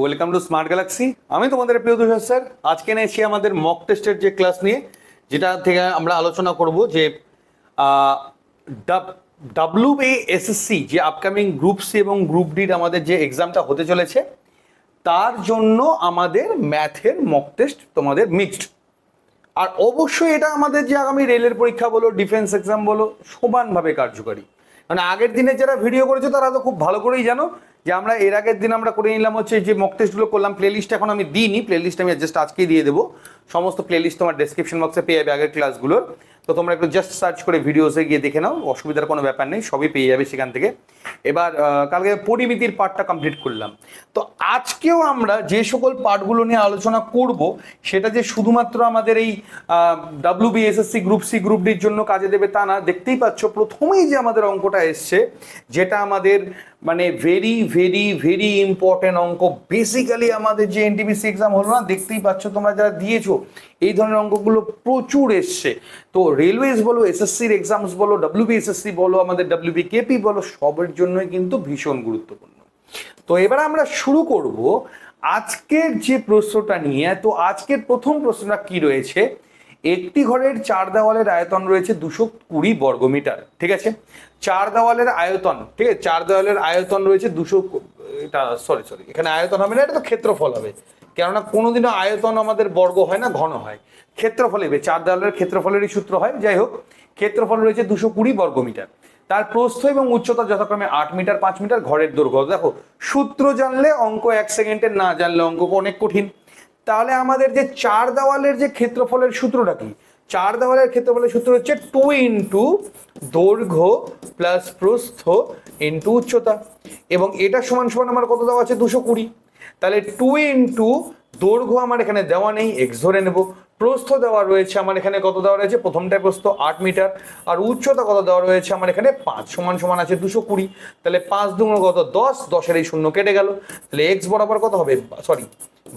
Welcome to smart Galaxy আমি তোমাদের প্রিয় তুষার স্যার, আজকে এনেছি আমাদের মক টেস্টের যে ক্লাস নিয়ে, যেটা থেকে আমরা আলোচনা করব যে ডাব্লিউ বি এসএসসি যে আপকামিং গ্রুপ সি এবং গ্রুপ ডির আমাদের যে এক্সামটা হতে চলেছে, তার জন্য আমাদের ম্যাথের মক টেস্ট তোমাদের মিক্সড আর অবশ্যই এটা আমাদের যে আগামী রেলের পরীক্ষা বলো ডিফেন্স এক্সাম বলো, সমানভাবে কার্যকারী। মানে আগের দিনে যারা ভিডিও করেছে, তারা তো খুব ভালো করেই জানো যে আমরা এর আগের দিন আমরা করে নিলাম হচ্ছে যে মক টেস্টগুলো করলাম প্লেলিস্ট এখন আমি দিইনি প্লেলিস্ট আমি জাস্ট আজকেই দিয়ে দেবো। সমস্ত প্লেলিস্ট তোমার ডেসক্রিপশন বক্সে পেয়ে যাবে আগের ক্লাসগুলোর তো তোমরা একটু জাস্ট সার্চ করে ভিডিওসে গিয়ে দেখে নাও, অসুবিধার কোনো ব্যাপার নেই, সবই পেয়ে যাবে সেখান থেকে। এবার কালকে পরিমিতির পার্টটা কমপ্লিট করলাম। তো আজকেও আমরা যে সকল পার্টগুলো নিয়ে আলোচনা করব, সেটা যে শুধুমাত্র আমাদের এই W BSSC group C group ডির জন্য কাজে দেবে তা না, দেখতেই পাচ্ছ প্রথমেই যে আমাদের অঙ্কটা এসছে, যেটা আমাদের মানে ভেরি ভেরি ভেরি ইম্পর্টেন্ট অঙ্ক। বেসিক্যালি আমাদের যে এনটিপিসি এক্সাম হলো না, দেখতেই পাচ্ছ তোমরা যারা দিয়েছ, এই ধরনের অঙ্কগুলো প্রচুর এসছে। তো রেলওয়েজ বলো এসএসসির এক্সামস বলো ডাব্লিউবিএসএসসি বলো, আমাদের ডাব্লিউবি কেপি বলো, সবের জন্যই কিন্তু ভীষণ গুরুত্বপূর্ণ। তো এবার আমরা শুরু করব আজকের যে প্রশ্নটা নিয়ে। তো আজকের প্রথম প্রশ্নটা কি রয়েছে? একটি ঘরের চার দেওয়ালের আয়তন রয়েছে দুশো কুড়ি বর্গমিটার ঠিক আছে? চার দেওয়ালের আয়তন, ঠিক আছে? চার দেওয়ালের আয়তন রয়েছে দুশো এটা সরি সরি এখানে আয়তন হবে না, এটা তো ক্ষেত্রফল হবে। কেননা কোনোদিনও আয়তন আমাদের বর্গ হয় না, ঘন হয়। ক্ষেত্রফল চার দেওয়ালের ক্ষেত্রফলেরই সূত্র হয়। যাই হোক, ক্ষেত্রফল রয়েছে দুশো কুড়ি বর্গমিটার। তার প্রস্থ এবং উচ্চতা যথাক্রমে আট মিটার, পাঁচ মিটার ঘরের দৈর্ঘ্য। দেখো, সূত্র জানলে অঙ্ক এক সেকেন্ডের না জানলে অঙ্ক অনেক কঠিন। তাহলে আমাদের যে চার দেওয়ালের যে ক্ষেত্রফলের সূত্রটা কি? চার দেওয়ালের ক্ষেত্রফলের সূত্র হচ্ছে টু ইন্টু দৈর্ঘ্য প্লাস প্রস্থ ইন্টু উচ্চতা। এবং এটা সমান সমান আমার কত দেওয়া আছে? দুশো কুড়ি। তাহলে টু ইন্টু দৈর্ঘ্য আমার এখানে দেওয়া নেই এক্স ধরে নেব। প্রস্থ দেওয়া রয়েছে আমার এখানে কত দেওয়া রয়েছে? প্রথমটায় প্রস্থ আট মিটার। আর উচ্চতা কত দেওয়া রয়েছে? আমার এখানে পাঁচ সমান সমান আছে দুশো কুড়ি। তাহলে পাঁচ দুগুণ কত? দশ। দশের এই শূন্য কেটে গেল। তাহলে এক্স বরাবর কত হবে? সরি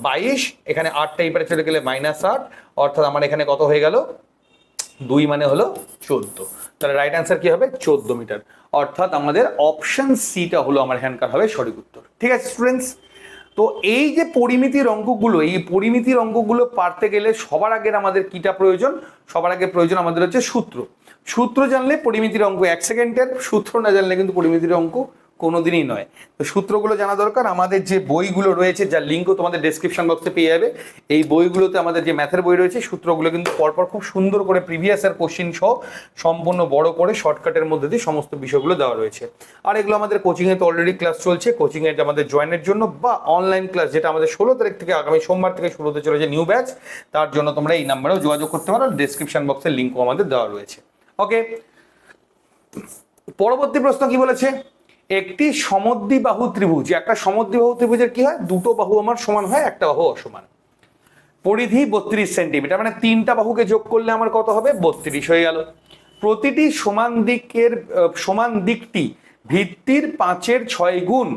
বাইশ। এখানে আটটা এই পারে চলে গেলে মাইনাস আট। অর্থাৎ আমার এখানে কত হয়ে গেল? দুই মানে হলো চোদ্দ। তাহলে রাইট অ্যান্সার কি হবে? চোদ্দ মিটার। অর্থাৎ আমাদের অপশন সিটা হলো আমার এখানকার হবে সঠিক উত্তর। ঠিক আছে স্টুডেন্টস তো এই যে পরিমিতির অঙ্কগুলো, এই পরিমিতির অঙ্কগুলো পারতে গেলে সবার আগের আমাদের কিটা প্রয়োজন? সবার আগে প্রয়োজন আমাদের হচ্ছে সূত্র। সূত্র জানলে পরিমিতির অঙ্ক এক সেকেন্ডের, সূত্র না জানলে কিন্তু পরিমিতির অঙ্ক কোনোদিনই নয়। তো সূত্রগুলো জানা দরকার, আমাদের যে বইগুলো রয়েছে, যার লিঙ্কও তোমাদের ডেসক্রিপশন বক্সে পেয়ে যাবে, এই বইগুলোতে আমাদের যে ম্যাথের বই রয়েছে, সূত্রগুলো কিন্তু পরপর খুব সুন্দর করে প্রিভিয়াস এর কোশ্চিন সহ সম্পূর্ণ বড় করে শর্টকাটের মধ্যে দিয়ে সমস্ত বিষয়গুলো দেওয়া রয়েছে। আর এগুলো আমাদের কোচিংয়ে তো অলরেডি ক্লাস চলছে কোচিংয়ে আমাদের জয়েনের জন্য, বা অনলাইন ক্লাস যেটা আমাদের ষোলো তারিখ থেকে আগামী সোমবার থেকে শুরু হতে চলেছে নিউ ব্যাচ তার জন্য তোমরা এই নাম্বারেও যোগাযোগ করতে পারো ডেসক্রিপশন বক্সের লিঙ্কও আমাদের দেওয়া রয়েছে। ওকে পরবর্তী প্রশ্ন কি বলেছে? একটি সমদ্বিবাহু ত্রিভুজ, একটা সমদ্বিবাহু ত্রিভুজের কি হয়? দুটো বাহু আমার সমান হয়, একটা বাহু অসমান। পরিধি বত্রিশ সেন্টিমিটার মানে তিনটা বাহুকে যোগ করলে আমার কত হবে? বত্রিশ হয়ে গেল। প্রতিটি সমান দিকের সমান দিকটি ভিত্তির পাঁচের ছয় গুণ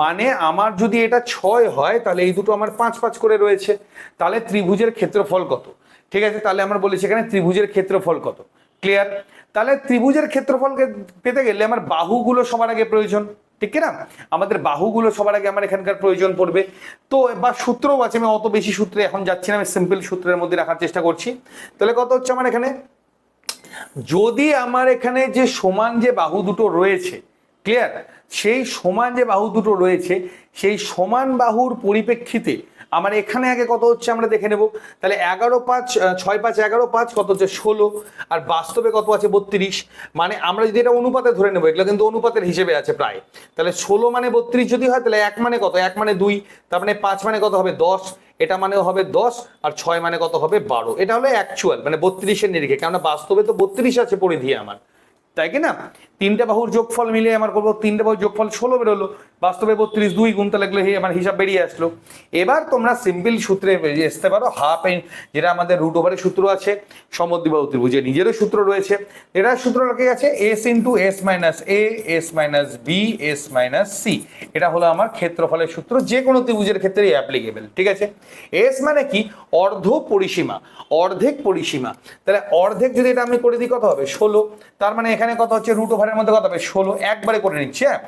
মানে আমার যদি এটা ছয় হয়, তাহলে এই দুটো আমার পাঁচ পাঁচ করে রয়েছে। তাহলে ত্রিভুজের ক্ষেত্রফল কত? ঠিক আছে, তাহলে আমরা বলেছি এখানে ত্রিভুজের ক্ষেত্রফল কত? ক্লিয়ার? তাহলে ত্রিভুজের ক্ষেত্রফল পেতে গেলে আমার বাহুগুলো সবার আগে প্রয়োজন, ঠিক কি না? আমাদের বাহুগুলো সবার আগে আমার এখানকার প্রয়োজন পড়বে। তো বা সূত্রও আছে, আমি অত বেশি সূত্রে এখন যাচ্ছি না, আমি সিম্পল সূত্রের মধ্যে রাখার চেষ্টা করছি। তাহলে কত হচ্ছে আমার এখানে? যদি আমার এখানে যে সমান যে বাহু দুটো রয়েছে ক্লিয়ার সেই সমান যে বাহু দুটো রয়েছে, সেই সমান বাহুর পরিপ্রেক্ষিতে আমার এখানে আগে কত হচ্ছে আমরা দেখে নেব। তাহলে এগারো পাঁচ ছয় পাঁচ, এগারো পাঁচ, কত হচ্ছে ষোলো, আর বাস্তবে কত আছে বত্রিশ। মানে আমরা যদি এটা অনুপাতে ধরে নেব, এগুলো কিন্তু অনুপাতের হিসেবে আছে প্রায়। তাহলে ষোলো মানে বত্রিশ যদি হয়, তাহলে এক মানে কত? এক মানে দুই, তার মানে পাঁচ মানে কত হবে দশ, এটা মানে হবে দশ, আর ছয় মানে কত হবে বারো। এটা হলো অ্যাকচুয়াল মানে বত্রিশের নিরিখে, কেননা বাস্তবে তো বত্রিশ আছে পরিধি আমার। তাই কি না? তিনটে বাহুর যোগফল মিলে আমার করব তিনটা বাহুর যোগফল ষোলো বেরোলো বাস্তবে বত্রিশ দুই গুনতে লাগলে আমার হিসাব বেরিয়ে আসলো। এবার তোমরা সিম্পল সূত্রে আসতে পারো হাফ যেটা আমাদের রুট ওভারের সূত্র আছে, সমদ্বিবাহু ত্রিভুজের নিজেরও সূত্র রয়েছে। এটার সূত্র রাখে আছে? S into S minus A S minus B S minus C এটা হলো আমার ক্ষেত্রফলের সূত্র যে কোনো ত্রিভুজের ক্ষেত্রেই অ্যাপ্লিকেবল ঠিক আছে? এস মানে কি? অর্ধ পরিসীমা, অর্ধেক পরিসীমা। তাহলে অর্ধেক যদি এটা আমি করে দিই, কত হবে? ষোলো। তার মানে এখানে কত হচ্ছে? রুট ওভারের মধ্যে কত হবে? ষোলো। একবারে করে নিচ্ছি হ্যাঁ?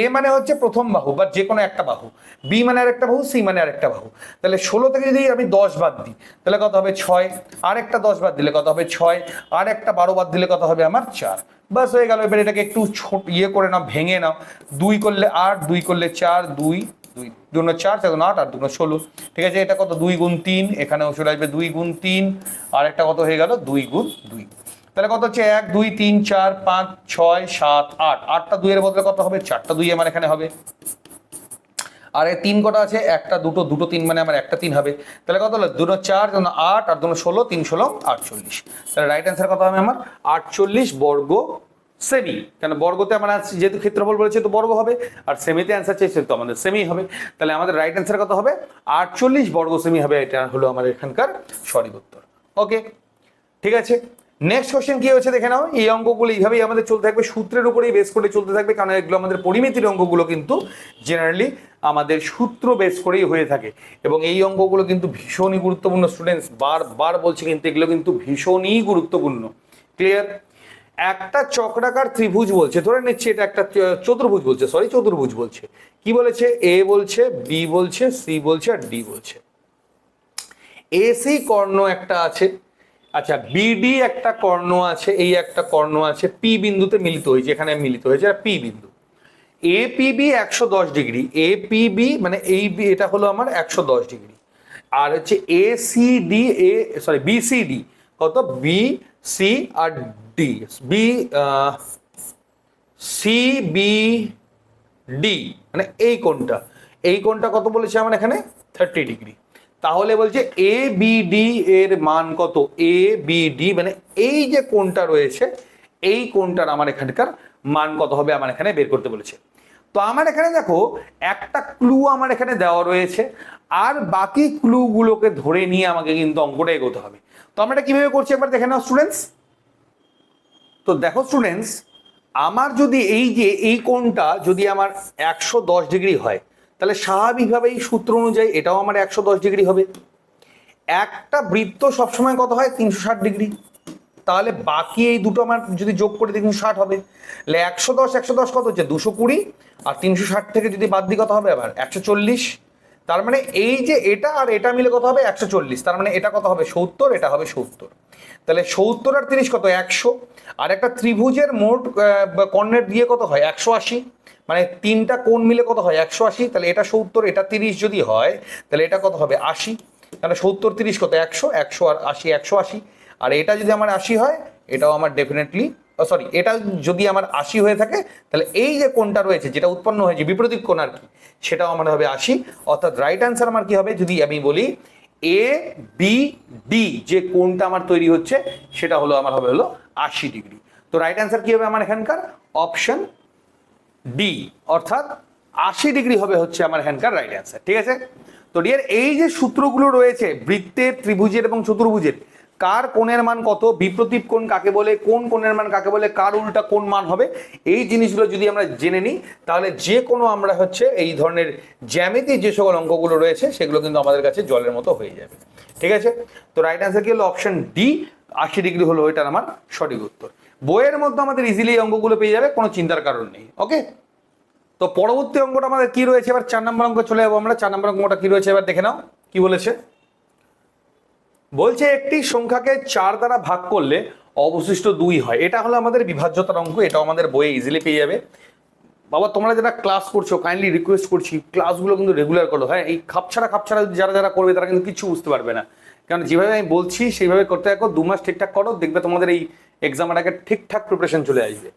এ মানে হচ্ছে প্রথম প্রথম বাহু বা যে কোনো একটা বাহু, বি মানে আরেকটা বাহু, সি মানে আর একটা বাহু। তাহলে ষোলো থেকে যদি আমি দশ বাদ দিই, তাহলে কত হবে ছয়? আর একটা দশ বাদ দিলে কত হবে ছয়? আর একটা বারো বাদ দিলে কত হবে আমার চার? বাস হয়ে গেল, এবার এটাকে একটু ছোট ইয়ে করে নাও, ভেঙে নাও। দুই করলে আট, দুই করলে চার, দুই দুই দুনো চার চার আট আর দুনো ষোলো। ঠিক আছে, এটা কত? দুই গুণ তিন, এখানেও চলে আসবে দুই গুণ তিন। আর একটা কত হয়ে গেল? দুই গুণ দুই। তাহলে কত হচ্ছে? এক, দুই, তিন, চার, পাঁচ, ছয়, সাত, আট। আটটা দুইয়ের বদলে কত হবে? চারটা দুই আমার এখানে হবে। আর এই তিন কটা আছে? একটা, দুটো দুটো তিন মানে আমার একটা তিন হবে। তাহলে কত হলো? দুটো চার, দুটো আট, আর দুটো ষোলো, তিন ষোলো, আটচল্লিশ। তাহলে রাইট অ্যান্সার কত হবে আমার? আটচল্লিশ বর্গ সেমি কেন বর্গতে আমার যেহেতু ক্ষেত্রফল বলেছে, তো বর্গ হবে। আর সেমিতে অ্যান্সার চেয়েছে, তো আমাদের সেমি হবে। তাহলে আমাদের রাইট অ্যান্সার কত হবে? আটচল্লিশ বর্গ সেমি হবে, এটা হলো আমার এখানকার সঠিক উত্তর। ওকে ঠিক আছে? নেক্সট কোশ্চেন কি হচ্ছে দেখে নাও। এই অঙ্কগুলো এইভাবেই আমাদের চলতে থাকবে। সূত্রের উপরেই বেস করে চলতে থাকবে, কারণ এগুলো আমাদের পরিমিতির অঙ্কগুলো কিন্তু জেনারেলি আমাদের সূত্র বেস করেই হয়ে থাকে। এবং এই অঙ্কগুলো কিন্তু ভীষণই গুরুত্বপূর্ণ স্টুডেন্টস বারবার বলছি কিন্তু এগুলো কিন্তু ভীষণই গুরুত্বপূর্ণ। ক্লিয়ার একটা চক্রাকার ত্রিভুজ বলছে, ধরে নিচ্ছি এটা একটা চতুর্ভুজ বলছে সরি চতুর্ভুজ বলছে। কি বলেছে? এ বলছে বি বলছে সি বলছে, আর ডি বলছে। এসি কর্ণ একটা আছে। আচ্ছা বিডি একটা কর্ণ আছে, এই একটা কর্ণ আছে পি বিন্দুতে মিলিত হয়েছে এখানে মিলিত হয়েছে পি বিন্দু। এপিবি একশো দশ ডিগ্রি এপিবি মানে এই বি এটা হলো আমার একশো দশ ডিগ্রি। আর হচ্ছে A C D A sorry B C D কত? বি সি আর D B C B D মানে এই কোণটা। এই কোণটা কত বলেছে আমার এখানে? Thirty degree. তাহলে বলছে এ বি ডি এর মান কত? এ বি ডি মানে এই যে কোনটা রয়েছে, এই কোনটার আমার এখানকার মান কত হবে? আমার এখানে বের করতে বলেছে। তো আমার এখানে দেখো, একটা ক্লু আমার এখানে দেওয়া রয়েছে, আর বাকি ক্লুগুলোকে ধরে নিয়ে আমাকে কিন্তু অঙ্কটা এগোতে হবে। তো আমরা এটা কীভাবে করছি একবার দেখে নাও স্টুডেন্টস তো দেখো স্টুডেন্টস আমার যদি এই যে এই কোণটা যদি আমার একশো দশ ডিগ্রি হয় তাহলে স্বাভাবিকভাবে এই সূত্র অনুযায়ী এটাও আমার একশো দশ ডিগ্রি হবে। একটা বৃত্ত সবসময় কত হয়? তিনশো ষাট ডিগ্রি। তাহলে বাকি এই দুটো আমার যদি যোগ করে তিনশো ষাট হবে। তাহলে একশো দশ একশো দশ কত হচ্ছে? দুশো কুড়ি। আর তিনশো ষাট থেকে যদি বাদ দিই, কত হবে আবার? একশো চল্লিশ। তার মানে এই যে এটা আর এটা মিলে কত হবে? একশো চল্লিশ। তার মানে এটা কত হবে? সত্তর, এটা হবে সত্তর। তাহলে সত্তর আর তিরিশ কত? একশো। আর একটা ত্রিভুজের মোট কর্ণের দিয়ে কত হয়? একশো আশি। মানে তিনটা কোণ মিলে কত হয়? একশো আশি? তাহলে এটা সত্তর, এটা তিরিশ যদি হয়, তাহলে এটা কত হবে? আশি। তাহলে সত্তর, তিরিশ কত? একশো। একশো আর আশি, একশো আশি। আর এটা যদি আমার আশি হয়, এটাও আমার ডেফিনেটলি সরি এটা যদি আমার আশি হয়ে থাকে, তাহলে এই যে কোণটা রয়েছে, যেটা উৎপন্ন হয়েছে, বিপরীত কোণ আর কি, সেটাও আমার হবে আশি। অর্থাৎ রাইট অ্যান্সার আমার কি হবে? যদি আমি বলি এ বি ডি যে কোণটা আমার তৈরি হচ্ছে, সেটা হলো, আমার হবে হলো আশি ডিগ্রি। তো রাইট অ্যান্সার কি হবে আমার এখানকার? অপশন ডি অর্থাৎ আশি ডিগ্রি হবে হচ্ছে আমার এখানকার রাইট অ্যান্সার ঠিক আছে? তো ডিয়ার এই যে সূত্রগুলো রয়েছে, বৃত্তের, ত্রিভুজের এবং চতুর্ভুজের, কার কোণের মান কত বিপ্রতীপ কোণ কাকে বলে, কোন কোণের মান কাকে বলে, কার উল্টা কোন মান হবে, এই জিনিসগুলো যদি আমরা জেনে নিই, তাহলে যে কোনো আমরা হচ্ছে এই ধরনের জ্যামিতি যে সকল অঙ্কগুলো রয়েছে, সেগুলো কিন্তু আমাদের কাছে জলের মতো হয়ে যাবে, ঠিক আছে? তো রাইট অ্যান্সার কি হলো? অপশন ডি আশি ডিগ্রি হলো ওইটার আমার সঠিক উত্তর। বইয়ের মধ্যে আমাদের ইজিলি অঙ্কগুলো পেয়ে যাবে, কোনো চিন্তার কারণ নেই ওকে তো পরবর্তী অঙ্কটা আমাদের কি রয়েছে? এবার চার নম্বর অঙ্ক চলে যাব আমরা, চার নম্বর অঙ্কটা কি রয়েছে? এবার দেখে নাও, কি বলেছে? বলছে, একটি সংখ্যাকে চার দ্বারা ভাগ করলে অবশিষ্ট দুই হয়। এটা হলো আমাদের বিভাজ্যতার অঙ্ক, এটাও আমাদের বইয়ে ইজিলি পেয়ে যাবে। বাবা, তোমরা যারা ক্লাস করছ কাইন্ডলি রিকোয়েস্ট করছি ক্লাসগুলো কিন্তু রেগুলার করো। হ্যাঁ এই খাপছাড়া খাপছাড়া যারা যারা করবে, তারা কিন্তু কিছু বুঝতে পারবে না। কারণ যেভাবে আমি বলছি, সেইভাবে করতে থাকো, দু মাস ঠিকঠাক করো, দেখবে তোমাদের এই এক্সামের আগে ঠিকঠাক প্রিপারেশন চলে আসবে।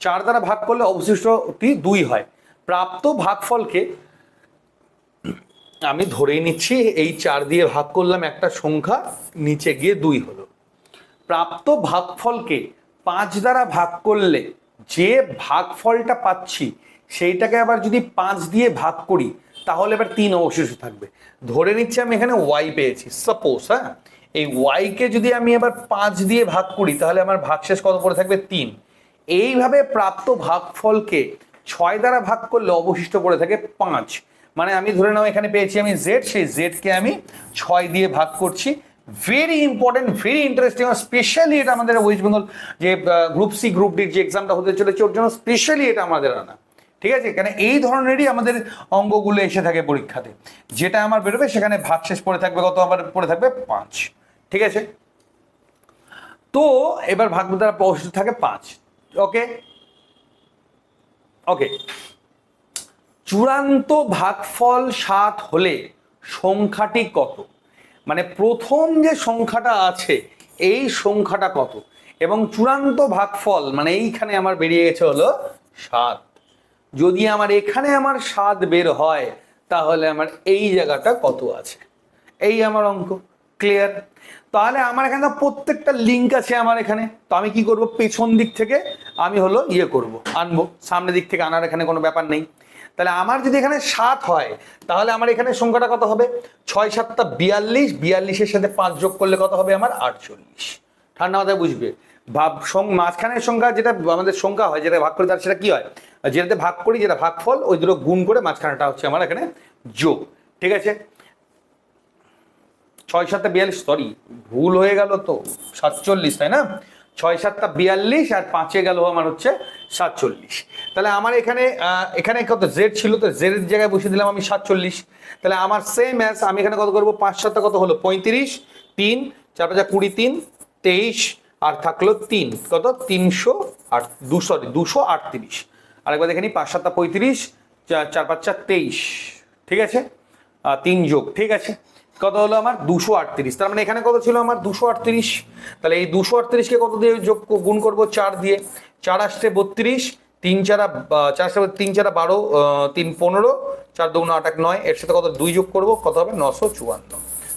চার দ্বারা ভাগ করলে অবশিষ্টটি দুই হয়। প্রাপ্ত ভাগফলকে আমি ধরেই নিচ্ছি, এই চার দিয়ে ভাগ করলাম একটা সংখ্যা, নিচে গিয়ে দুই হলো। প্রাপ্ত ভাগফলকে পাঁচ দ্বারা ভাগ করলে যে ভাগফলটা পাচ্ছি, সেইটাকে আবার যদি পাঁচ দিয়ে ভাগ করি, তাহলে এবার তিন অবশিষ্ট থাকবে। ধরে নিচ্ছি আমি এখানে ওয়াই পেয়েছি। সাপোজ হ্যাঁ? এই ওয়াইকে যদি আমি এবার পাঁচ দিয়ে ভাগ করি, তাহলে আমার ভাগশেষ কত পড়ে থাকবে? তিন। এইভাবে প্রাপ্ত ভাগফলকে ছয় দ্বারা ভাগ করলে অবশিষ্ট পড়ে থাকে পাঁচ। মানে আমি ধরে নাও এখানে পেয়েছি আমি জেড সেই জেডকে আমি ছয় দিয়ে ভাগ করছি। Very important very interesting specially এটা আমাদের ওয়েস্ট বেঙ্গল যে গ্রুপ সি গ্রুপ ডির যে এক্সামটা হতে চলেছে, ওর জন্য স্পেশালি এটা আমাদের আনা। ঠিক আছে? কেন এই ধরনেরই আমাদের অঙ্গগুলো এসে থাকে পরীক্ষাতে। যেটা আমার বেরোবে, সেখানে ভাগশেষ পড়ে থাকবে, কত আবার পড়ে থাকবে? পাঁচ। ঠিক আছে? তো এবার ভাগ দ্বারা অবশিষ্ট থাকে পাঁচ। ওকে? ওকে। চূড়ান্ত ভাগফল সাত হলে সংখ্যাটি কত? মানে প্রথম যে সংখ্যাটা আছে, এই সংখ্যাটা কত? এবং চূড়ান্ত ভাগফল মানে এইখানে আমার বেরিয়ে গেছে হলো সাত। যদি আমার এখানে আমার স্বাদ বের হয়, তাহলে আমার এই জায়গাটা কত আছে? এই আমার অঙ্ক ক্লিয়ার তাহলে আমার এখানে প্রত্যেকটা লিঙ্ক আছে আমার এখানে। তো আমি কি করব? পেছন দিক থেকে আমি হলো ইয়ে করব, আনব। সামনের দিক থেকে আনার এখানে কোনো ব্যাপার নেই। তাহলে আমার যদি এখানে সাত হয়, তাহলে আমার এখানে সংখ্যাটা কত হবে? ছয় সাতটা বিয়াল্লিশ, বিয়াল্লিশের সাথে পাঁচ যোগ করলে কত হবে? আমার আটচল্লিশ। ঠান্ডা মাথায় বুঝবে। ভাব মাঝখানের সংখ্যা যেটা আমাদের সংখ্যা হয়, যেটা ভাগ করে, তার সেটা কি হয়? যেটাতে ভাগ করি, যেটা ভাগফল, ওই দুটো গুণ করে মাঝখানেটা হচ্ছে আমার এখানে যোগ। ঠিক আছে? ছয় সাতটা বিয়াল্লিশ সরি ভুল হয়ে গেল তো, সাতচল্লিশ, তাই না? ছয় সাতটা বিয়াল্লিশ আর পাঁচে গেল আমার হচ্ছে সাতচল্লিশ। তাহলে আমার এখানে এখানে কত? জেড ছিল তো জেড জায়গায় বসে দিলাম আমি সাতচল্লিশ। তাহলে আমার সেম অ্যাস আমি এখানে কত করব? পাঁচ সাতটা কত হলো? পঁয়ত্রিশ, তিন, চার পাঁচা কুড়ি, তিন, তেইশ আর থাকল তিন, কত? তিনশো আট দুশো দুশো আটত্রিশ। আরেকবার দেখে নিই, পাঁচ সাতটা পঁয়ত্রিশ চার, পাঁচ, চার, তেইশ। ঠিক আছে? তিন যোগ, ঠিক আছে? কত হলো আমার? দুশো আটত্রিশ। তার মানে এখানে কত ছিল আমার? দুশো আটত্রিশ। তাহলে এই দুশো আটত্রিশকে কত দিয়ে যোগ গুণ করব? চার দিয়ে। চার আসছে বত্রিশ, তিন চারা চার আসছে তিন চারা বারো তিন পনেরো, চার দুগুণ আট এক নয়, এর সাথে কত? দুই যোগ করব, কত হবে? নশো চুয়ান্ন।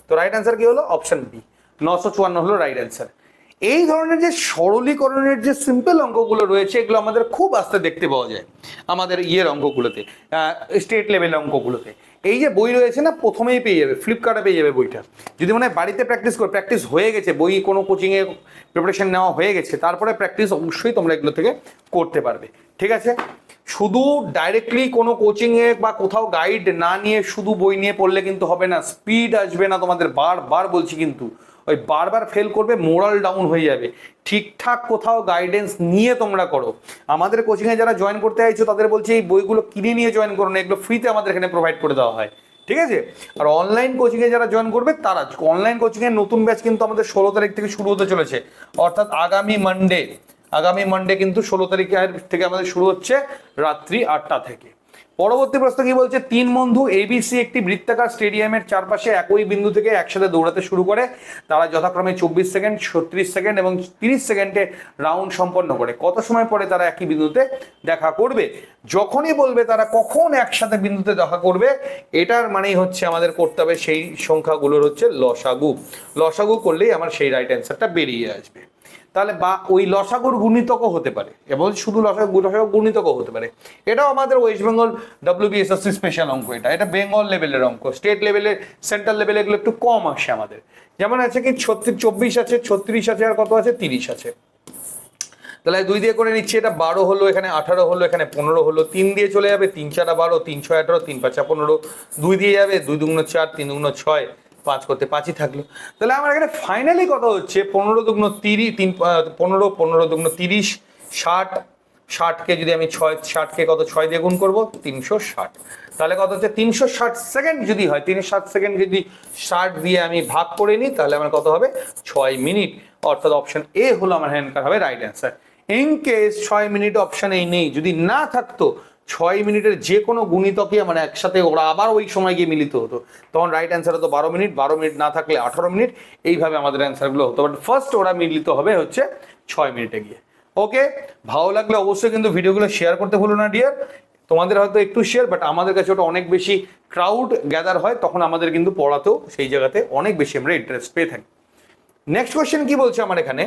তো রাইট অ্যান্সার কি হলো? অপশন বি নশো চুয়ান্ন হলো রাইট অ্যান্সার এই ধরনের যে সরলীকরণের যে সিম্পল অঙ্কগুলো রয়েছে, এগুলো আমাদের খুব আস্তে দেখতে পাওয়া যায় আমাদের ইয়ের অঙ্কগুলোতে স্টেট লেভেল অঙ্কগুলোতে। এই যে বই রয়েছে না, প্রথমেই পেয়ে যাবে ফ্লিপকার্টে পেয়ে যাবে বইটা। যদি মনে হয় বাড়িতে প্র্যাকটিস করে প্র্যাকটিস হয়ে গেছে, বই কোনো কোচিংয়ে প্রিপারেশন নেওয়া হয়ে গেছে, তারপরে প্র্যাকটিস অবশ্যই তোমরা এগুলো থেকে করতে পারবে। ঠিক আছে? শুধু ডাইরেক্টলি কোনো কোচিংয়ে বা কোথাও গাইড না নিয়ে শুধু বই নিয়ে পড়লে কিন্তু হবে না স্পিড আসবে না তোমাদের, বারবার বলছি কিন্তু। ওই বারবার ফেল করবে মোরাল ডাউন হয়ে যাবে। ঠিকঠাক কোথাও গাইডেন্স নিয়ে তোমরা করো। আমাদের কোচিংয়ে যারা জয়েন করতে চাইছো, তাদের বলছি, এই বইগুলো কিনে নিয়ে জয়েন করো না, এগুলো ফ্রিতে আমাদের এখানে প্রোভাইড করে দেওয়া হয়। ঠিক আছে? আর অনলাইন কোচিংয়ে যারা জয়েন করবে, তারা অনলাইন কোচিংয়ের নতুন ব্যাচ কিন্তু আমাদের ষোলো তারিখ থেকে শুরু হতে চলেছে। অর্থাৎ আগামী মানডে আগামী মানডে কিন্তু ষোলো তারিখের থেকে আমাদের শুরু হচ্ছে রাত্রি আটটা থেকে। পরবর্তী প্রশ্ন কি বলছে? তিন বন্ধু এবিসি একটি বৃত্তাকার স্টেডিয়ামের চারপাশে একই বিন্দু থেকে একসাথে দৌড়াতে শুরু করে। তারা যথাক্রমে চব্বিশ সেকেন্ড, ছত্রিশ সেকেন্ড এবং তিরিশ সেকেন্ডে রাউন্ড সম্পন্ন করে। কত সময় পরে তারা একই বিন্দুতে দেখা করবে? যখনই বলবে তারা কখন একসাথে বিন্দুতে দেখা করবে, এটার মানেই হচ্ছে আমাদের করতে হবে সেই সংখ্যাগুলোর হচ্ছে লসাগু। লসাগু করলেই আমার সেই রাইট অ্যান্সারটা বেরিয়ে আসবে। তাহলে বা ওই লসাগুর গুণিতকও হতে পারে। এবং শুধু লসাগু লসাগু গুণিতকও হতে পারে। এটাও আমাদের ওয়েস্ট বেঙ্গল ডাব্লিউবিএসএসসি স্পেশাল অঙ্ক এটা। এটা বেঙ্গল লেভেলের অঙ্ক। স্টেট লেভেলের সেন্ট্রাল লেভেলে এগুলো একটু কম আসে আমাদের। যেমন আছে কি, ছত্রিশ, চব্বিশ আছে, ছত্রিশ আছে আর কত আছে, তিরিশ আছে। তাহলে দুই দিয়ে করে নিচ্ছি, এটা বারো হলো, এখানে আঠারো হলো, এখানে পনেরো হলো। তিন দিয়ে চলে যাবে, তিন চারা বারো, তিন ছয় আঠারো, তিন পাঁচা পনেরো। দুই দিয়ে যাবে, দুই দুগুণ চার, তিন দুগুণ ছয়। পাঁচ করতে পাঁচই থাকল। তাহলে আমার এখানে ফাইনালি কত হচ্ছে পনেরো দুগুণ তিরিশ তিন পনেরো পনেরো দুগুণ তিরিশ, ষাট, ষাটকে যদি আমি ছয়, ষাটকে কত, ছয় দিয়ে গুণ করব? তিনশো ষাট। তাহলে কত হচ্ছে? তিনশো ষাট সেকেন্ড যদি হয়, তিনশো ষাট সেকেন্ড যদি ষাট দিয়ে আমি ভাগ করে নিই, তাহলে আমার কত হবে? ছয় মিনিট। অর্থাৎ অপশন এ হলো আমার হ্যান্ডকার হবে রাইট অ্যান্সার ইন কেস ছয় মিনিট অপশন এই নেই, যদি না থাকতো ছয় মিনিটের যে কোনো গুণিতকে মানে একসাথে ওরা আবার ওই সময় গিয়ে মিলিত হতো। তখন রাইট অ্যান্সার হতো বারো মিনিট বারো মিনিট না থাকলে আঠারো মিনিট। এইভাবে আমাদের অ্যান্সারগুলো হতো। বাট ফার্স্ট ওরা মিলিত হবে হচ্ছে ছয় মিনিটে গিয়ে। ওকে ভালো লাগলে অবশ্যই কিন্তু ভিডিওগুলো শেয়ার করতে ভুলো না ডিয়ার তোমাদের হয়তো একটু শেয়ার বাট আমাদের কাছে ওটা অনেক বেশি ক্রাউড গ্যাদার হয়, তখন আমাদের কিন্তু পড়াতেও সেই জায়গাতে অনেক বেশি আমরা ইন্টারেস্ট পেয়ে থাকি। নেক্সট কোয়েশ্চেন কি বলছে আমার এখানে?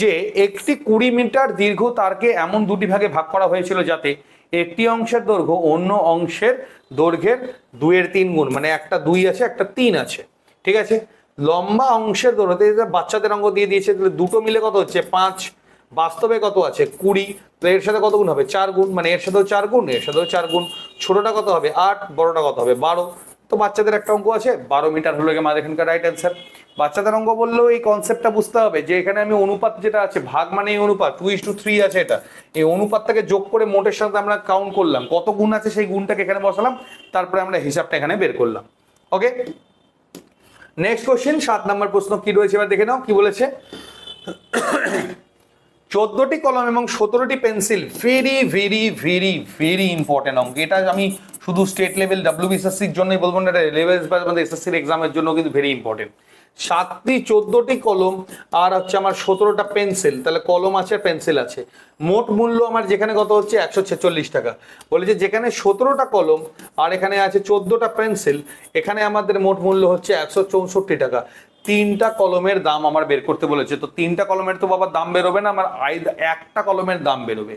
যে একটি কুড়ি মিটার দীর্ঘ তারকে এমন দুটি ভাগে ভাগ করা হয়েছিল যাতে একটি অংশের দৈর্ঘ্য অন্য অংশের দৈর্ঘ্যের দুইয়ের তিন গুণ মানে একটা দুই আছে, একটা তিন আছে। ঠিক আছে? লম্বা অংশের দৈর্ঘ্য বাচ্চাদের অঙ্ক দিয়ে দিয়েছে, তাহলে দুটো মিলে কত হচ্ছে? পাঁচ। বাস্তবে কত আছে? কুড়ি। তো এর সাথে কত গুণ হবে? চার গুণ মানে এর সাথেও চার গুণ, এর সাথেও চার গুণ। ছোটটা কত হবে? আট, বড়টা কত হবে? বারো। তো বাচ্চাদের একটা অঙ্ক আছে, বারো মিটার হলো গিয়ে আমাদের এখানকার রাইট অ্যান্সার বাচ্চাদের অঙ্ক বললেও এই কনসেপ্টটা বুঝতে হবে যে এখানে আমি অনুপাত যেটা আছে, ভাগ মানে এই অনুপাত টু ইস টু থ্রি আছে এটা। এই অনুপাতটাকে যোগ করে মোটের সাথে আমরা কাউন্ট করলাম, কত গুণ আছে সেই গুণটাকে এখানে বসালাম, তারপরে আমরা হিসাবটা এখানে বের করলাম। ওকে নেক্সট কোশ্চেন সাত নম্বর প্রশ্ন কি রয়েছে এবার দেখে নাও, কি বলেছে? চোদ্দটি কলম এবং সতেরোটি pencil very very very very important অঙ্ক। এটা আমি শুধু স্টেট লেভেল ডাব্লিউবিএসএসসির জন্যই বলব না, এটা লেভেল আমাদের এসএসসির এক্সামের জন্য কিন্তু ভেরি ইম্পর্টেন্ট সাতটি, চোদ্দটি কলম, আর হচ্ছে আমার সতেরোটা পেন্সিল। তাহলে কলম আছে পেন্সিল আছে। মোট মূল্য আমার যেখানে কত হচ্ছে? একশো ছেচল্লিশ টাকা। বলেছে যেখানে সতেরোটা কলম আর এখানে আছে চোদ্দোটা পেন্সিল, এখানে আমাদের মোট মূল্য হচ্ছে একশো চৌষট্টি টাকা। তিনটা কলমের দাম আমার বের করতে বলেছে। তো তিনটা কলমের তো বাবা দাম বেরোবে না, আমার একটা কলমের দাম বেরোবে।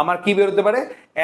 আমার কি বেরোতে পারে?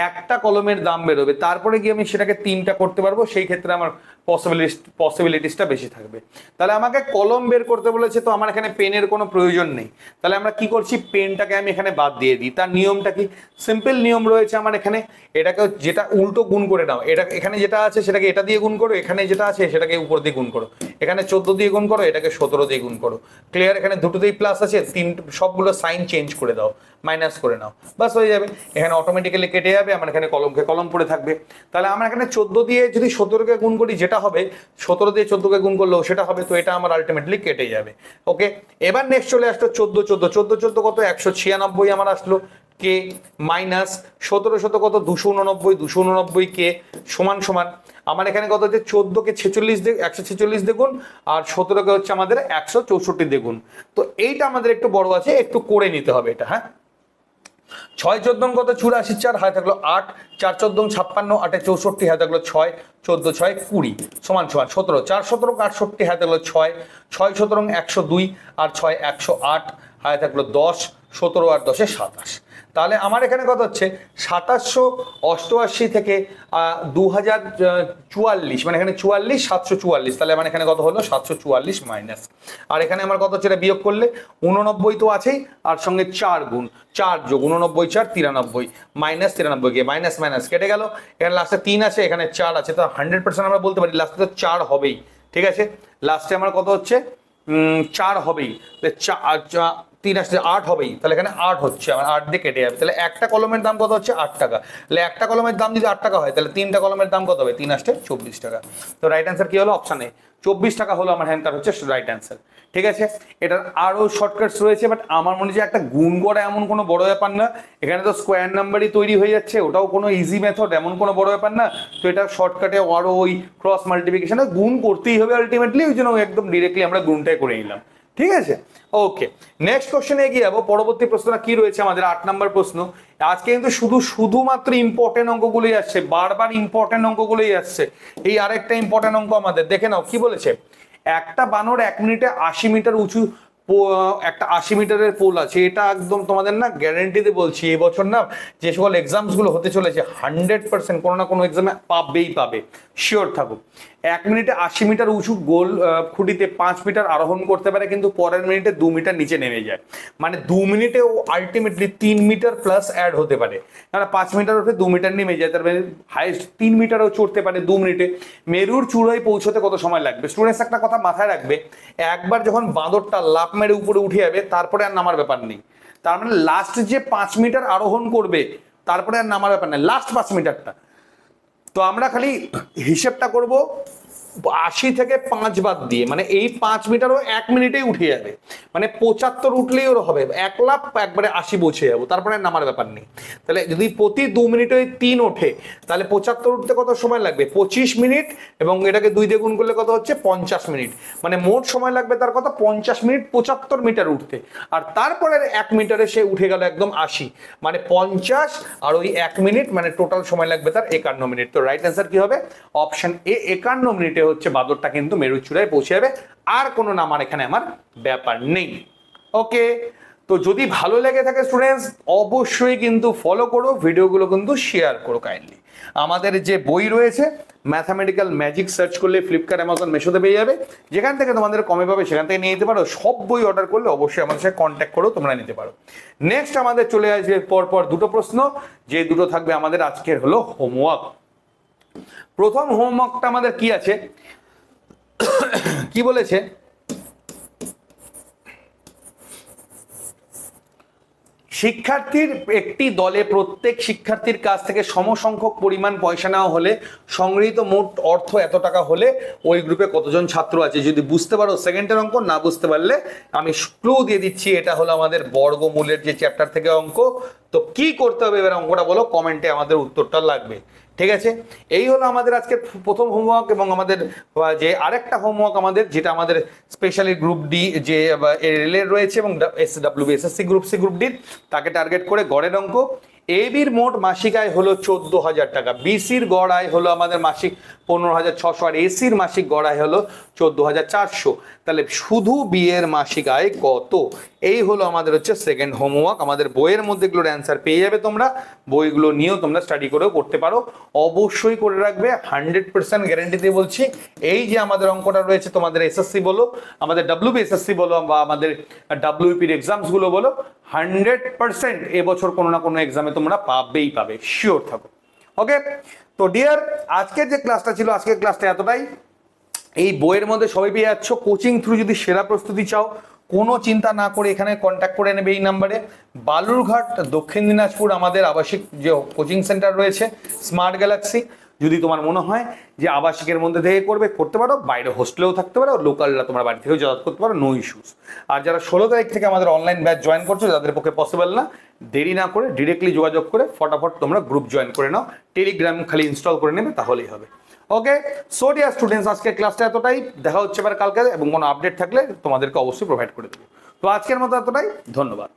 একটা কলমের দাম বেরোবে। তারপরে গিয়ে আমি সেটাকে তিনটা করতে পারব, সেই ক্ষেত্রে আমার পসিবিলিটি পসিবিলিটিসটা বেশি থাকবে। তাহলে আমাকে কলম বের করতে বলেছে, তো আমার এখানে পেনের কোনো প্রয়োজন নেই। তাহলে আমরা কি করছি? পেনটাকে আমি এখানে বাদ দিয়ে দিই। তার নিয়মটা কি? সিম্পল নিয়ম রয়েছে আমার এখানে। এটাকে যেটা উল্টো গুণ করে নাও। এটা এখানে যেটা আছে, সেটাকে এটা দিয়ে গুণ করো। এখানে যেটা আছে, সেটাকে উপর দিয়ে গুণ করো। এখানে চোদ্দ দিয়ে গুণ করো, এটাকে সতেরো দিয়ে গুণ করো। ক্লিয়ার এখানে দুটোতেই প্লাস আছে। তিন, সবগুলো সাইন চেঞ্জ করে দাও। মাইনাস করে নাও। বাস হয়ে যাবে। এখানে অটোমেটিক্যালি কেটে যাবে। আমার এখানে কলমকে কলম পড়ে থাকবে। তাহলে আমার এখানে চোদ্দ দিয়ে যদি সতেরোকে গুণ করি, যেটা হবে, সতেরো দিয়ে চোদ্দোকে গুণ করলেও সেটা হবে, তো এটা আমার আলটিমেটলি কেটে যাবে। ওকে এবার নেক্সট চলে আসলো চোদ্দ চোদ্দ। চোদ্দ চোদ্দ কত? একশো ছিয়ানব্বই আমার আসলো। কে মাইনাস সতেরো শত কত? দুশো উননব্বই দুশো উননব্বই কে সমান সমান। আমার এখানে কত হচ্ছে? চোদ্দোকে ছেচল্লিশ দিয়ে, একশো ছেচল্লিশ দেখুন আর সতেরোকে হচ্ছে আমাদের একশো চৌষট্টি দেখুন তো এইটা আমাদের একটু বড় আছে, একটু করে নিতে হবে এটা হ্যাঁ? ছয় চোদ্দ কত? চুরাশি চার হাতে থাকল আট। চার চোদ্দ ছাপ্পান্ন, আটে চৌষট্টি হাতে থাকল ছয়। চোদ্দ ছয় কুড়ি। সমান সমান, সতেরো। চার সতেরো আটষট্টি হাতে থাকল ছয়। ছয় সতেরো একশো দুই আর ছয়, একশো আট। হাতে থাকল দশ। সতেরো আর দশে সাতাশ। তাহলে আমার এখানে কত হচ্ছে সাতাশশো অষ্টআশি থেকে দু হাজার চুয়াল্লিশ মানে এখানে চুয়াল্লিশ, সাতশো চুয়াল্লিশ, তাহলে আমার এখানে কত হলো সাতশো চুয়াল্লিশ মাইনাস আর এখানে আমার কত হচ্ছে এটা বিয়োগ করলে উননব্বই তো আছেই, আর সঙ্গে চার গুণ, চার যোগ উননব্বই চার তিরানব্বই মাইনাস তিরানব্বই কে মাইনাস মাইনাস কেটে গেল। এখানে লাস্টে তিন আছে, এখানে চার আছে, তো হান্ড্রেড পার্সেন্ট আমরা বলতে পারি লাস্টে তো চার হবেই, ঠিক আছে? লাস্টে আমার কত হচ্ছে চার হবেই তিন আসছে আট হবেই। তাহলে এখানে আট হচ্ছে, আমার আট দিয়ে কেটে যাবে। তাহলে একটা কলমের দাম কত হচ্ছে? আট টাকা। তাহলে একটা কলমের দাম যদি আট টাকা হয়, তাহলে তিনটা কলমের দাম কত হবে? তিন আসছে চব্বিশ টাকা। তো রাইট অ্যান্সার কি হলো? অপশানে চব্বিশ টাকা হলো আমার হ্যান্ডকার হচ্ছে রাইট অ্যান্সার ঠিক আছে? এটার আরও শর্টকাটস রয়েছে বাট আমার মনে হচ্ছে একটা গুণ করা এমন কোনো বড় ব্যাপার না। এখানে তো স্কোয়ার নাম্বারই তৈরি হয়ে যাচ্ছে, ওটাও কোনো ইজি মেথড এমন কোনো বড় ব্যাপার না। তো এটা শর্টকাটে আরও ওই ক্রস মাল্টিপ্লিকেশনে গুণ করতেই হবে আলটিমেটলি ওই জন্য একদম ডিরেক্টলি আমরা গুণটাই করে নিলাম। ঠিক আছে? ওকে নেক্সট কোশ্চেনে এগিয়ে যাব। পরবর্তী প্রশ্নটা কি রয়েছে? আমাদের আট নম্বর প্রশ্ন। আজকে কিন্তু শুধু, শুধুমাত্র ইম্পর্টেন্ট অঙ্কগুলোই আসছে। বারবার ইম্পর্টেন্ট অঙ্কগুলোই আসছে। এই আরেকটা ইম্পর্টেন্ট অঙ্ক আমাদের। দেখে নাও, কি বলেছে? একটা বানর এক মিনিটে আশি মিটার উঁচু একটা আশি মিটারের পোল আছে। এটা একদম তোমাদের না গ্যারেন্টিতে বলছি এবছর না যে সকল এক্সামসগুলো হতে চলেছে হান্ড্রেড পার্সেন্ট কোনো না কোনো এক্সামে পাবেই পাবে। শিওর থাকো। এক মিনিটে আশি মিটার উঁচু গোল খুঁটিতে পাঁচ মিটার আরোহণ করতে পারে, কিন্তু পরের মিনিটে দু মিটার নিচে নেমে যায়। মানে দু মিনিটে ও আলটিমেটলি তিন মিটার প্লাস অ্যাড হতে পারে। কারণ পাঁচ মিটার উঠে দু মিটার নেমে যায়। তার মানে হাইস্ট তিন মিটারও চড়তে পারে দু মিনিটে। মেরুর চূড়ায় পৌঁছতে কত সময় লাগবে? স্টুডেন্টস একটা কথা মাথায় রাখবে, একবার যখন বাঁদরটা লাফ মেরে উপরে উঠে যাবে, তারপরে আর নামার ব্যাপার নেই। তার মানে লাস্ট যে পাঁচ মিটার আরোহণ করবে, তারপরে আর নামার ব্যাপার নেই লাস্ট পাঁচ মিটারটা। তো আমরা খালি হিসেবটা করব আশি থেকে পাঁচ বাদ দিয়ে মানে এই পাঁচ মিটারও এক মিনিটেই উঠে যাবে। মানে পঁচাত্তর উঠলেই ওর হবে। এক লাখ একবারে আশি পৌঁছে যাব। তারপরে নামার ব্যাপার নেই। তাহলে যদি প্রতি দু মিনিটে ওই তিন ওঠে, তাহলে পঁচাত্তর উঠতে কত সময় লাগবে? পঁচিশ মিনিট এবং এটাকে দুই দিয়ে গুণ করলে কত হচ্ছে? পঞ্চাশ মিনিট। মানে মোট সময় লাগবে তার কত? পঞ্চাশ মিনিট পঁচাত্তর মিটার উঠতে। আর তারপরে এক মিটারে সে উঠে গেল একদম আশি। মানে পঞ্চাশ আর ওই এক মিনিট মানে টোটাল সময় লাগবে তার একান্ন মিনিট। তো রাইট অ্যান্সার কি হবে? অপশন এ একান্ন মিনিটে হচ্ছে বাদরটা কিন্তু মেরুচূড়ায় পৌঁছে যাবে। আর কোনো নামার এখানে আমার ব্যাপার নেই। ওকে? তো যদি ভালো লেগে থাকে স্টুডেন্টস অবশ্যই কিন্তু ফলো করো, ভিডিওগুলো কিন্তু শেয়ার করো কাইন্ডলি আমাদের যে বই রয়েছে ম্যাথামেটিক্যাল ম্যাজিক সার্চ করলে ফ্লিপকার্ট অ্যামাজন মেশোতে পেয়ে যাবে। যেখান থেকে তোমাদের কমে পাবে, সেখান থেকে নিয়ে নিতে পারো। সব বই অর্ডার করলে অবশ্যই আমাদের সাথে কন্ট্যাক্ট করো, তোমরা নিতে পারো। নেক্সট আমাদের চলে আসবে পরপর দুটো প্রশ্ন। যে দুটো থাকবে আমাদের আজকের হলো হোমওয়ার্ক প্রথম হোমওয়ার্কটা আমাদের কি আছে? কি বলেছে? শিক্ষার্থীর একটি দলে প্রত্যেক শিক্ষার্থীর কাছ থেকে সমসংখ্যক পরিমাণ পয়সা নেওয়া হলে সংগৃহীত মোট অর্থ এত টাকা হলে ওই গ্রুপে কতজন ছাত্র আছে? যদি বুঝতে পারো সেকেন্ডের অঙ্ক, না বুঝতে পারলে আমি ক্লু দিয়ে দিচ্ছি, এটা হলো আমাদের বর্গমূলের যে চ্যাপ্টার থেকে অঙ্ক। তো কি করতে হবে? এবার অঙ্কটা বলো কমেন্টে আমাদের উত্তরটা লাগবে। ঠিক আছে? এই হলো আমাদের আজকে প্রথম হোমওয়ার্ক এবং আমাদের যে আরেকটা হোমওয়ার্ক আমাদের, যেটা আমাদের স্পেশালি গ্রুপ ডি যে রেলের রয়েছে এবং S W SSC group C group D তাকে টার্গেট করে গড়ের অঙ্ক। এবির মোট মাসিক আয় হলো চোদ্দ হাজার টাকা। বিসির গড় আয় হলো আমাদের মাসিক পনেরো হাজার ছশো আর এসির মাসিক গড় আয় হলো চোদ্দ হাজার চারশো। তাহলে শুধু বিয়ের মাসিক আয় কত? এই হলো আমাদের হচ্ছে সেকেন্ড হোমওয়ার্ক আমাদের বইয়ের মধ্যে এগুলোর অ্যান্সার পেয়ে যাবে তোমরা। বইগুলো নিয়েও তোমরা স্টাডি করেও করতে পারো। অবশ্যই করে রাখবে হান্ড্রেড পার্সেন্ট গ্যারেন্টি দিয়ে বলছি, এই যে আমাদের অঙ্কটা রয়েছে, তোমাদের এসএসসি বলো, আমাদের ডাব্লিউ এসএসসি বলো, বা আমাদের ডাব্লিউপির এক্সামসগুলো বলো হান্ড্রেড পার্সেন্ট এবছর কোনো না কোনো এক্সামে তোমরা পাবেই পাবে শিওর থাকো। ওকে তো ডিয়ার আজকের যে ক্লাসটা ছিল, আজকের ক্লাসটা এতটাই। এই বইয়ের মধ্যে সবাই পেয়ে যাচ্ছ। কোচিং থ্রু যদি সেরা প্রস্তুতি চাও, কোনো চিন্তা না করে এখানে কন্ট্যাক্ট করে নেবে এই নাম্বারে বালুরঘাট, দক্ষিণ দিনাজপুর আমাদের আবাসিক যে কোচিং সেন্টার রয়েছে স্মার্ট গ্যালাক্সি যদি তোমার মনে হয় যে আবাসিকের মধ্যে থেকে করবে, করতে পারো। বাইরে হোস্টেলেও থাকতে পারো, লোকালরা তোমার বাড়ি থেকেও যাতায়াত করতে পারো নো ইস্যুস আর যারা ষোলো তারিখ থেকে আমাদের অনলাইন ব্যাচ জয়েন করছ তাদের পক্ষে পসিবল না, দেরি না করে ডিরেক্টলি যোগাযোগ করে, ফটাফট তোমরা গ্রুপ জয়েন করে নাও। টেলিগ্রাম খালি ইনস্টল করে নেবে, তাহলেই হবে। ওকে সো ডিয়ার স্টুডেন্টস আজকের ক্লাসটা এতটাই। দেখা হচ্ছে এবার কালকে এবং কোনো আপডেট থাকলে তোমাদেরকে অবশ্যই প্রোভাইড করে দেবো। তো আজকের মতো এতটাই, ধন্যবাদ।